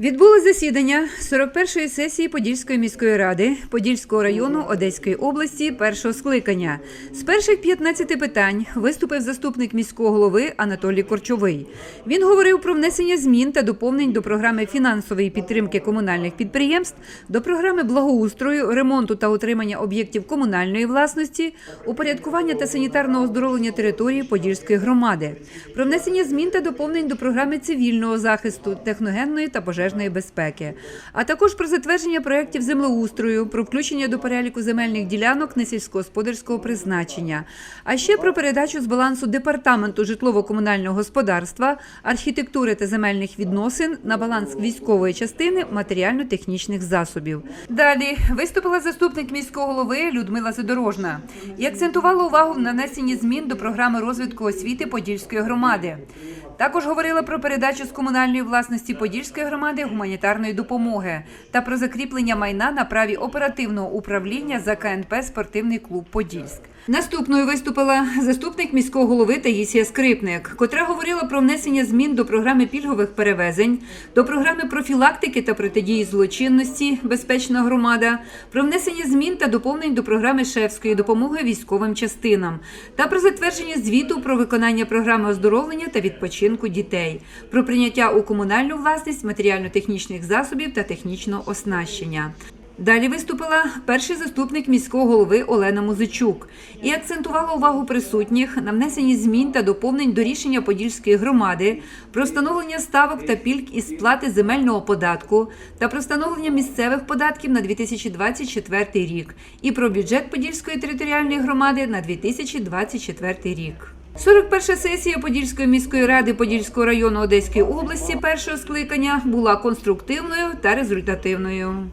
Відбулось засідання 41-ї сесії Подільської міської ради Подільського району Одеської області першого скликання. З перших 15 питань виступив заступник міського голови Анатолій Корчовий. Він говорив про внесення змін та доповнень до програми фінансової підтримки комунальних підприємств, до програми благоустрою, ремонту та утримання об'єктів комунальної власності, упорядкування та санітарного оздоровлення території Подільської громади, про внесення змін та доповнень до програми цивільного захисту, техногенної та пожежної безпеки, а також про затвердження проєктів землеустрою, про включення до переліку земельних ділянок несільськогосподарського призначення, а ще про передачу з балансу департаменту житлово-комунального господарства, архітектури та земельних відносин на баланс військової частини матеріально-технічних засобів. Далі виступила заступник міського голови Людмила Задорожна і акцентувала увагу на нанесенні змін до програми розвитку освіти Подільської громади. Також говорила про передачу з комунальної власності Подільської громади гуманітарної допомоги та про закріплення майна на праві оперативного управління за КНП Спортивний клуб Подільськ. Наступною виступила заступник міського голови Таїсія Скрипник, котра говорила про внесення змін до програми пільгових перевезень, до програми профілактики та протидії злочинності Безпечна громада, про внесення змін та доповнень до програми шефської допомоги військовим частинам та про затвердження звіту про виконання програми оздоровлення та відпочинку дітей, про прийняття у комунальну власність матеріально-технічних засобів та технічного оснащення. Далі виступила перший заступник міського голови Олена Музичук і акцентувала увагу присутніх на внесенні змін та доповнень до рішення Подільської громади про встановлення ставок та пільг із сплати земельного податку та про встановлення місцевих податків на 2024 рік і про бюджет Подільської територіальної громади на 2024 рік. 41 сесія Подільської міської ради Подільського району Одеської області першого скликання була конструктивною та результативною.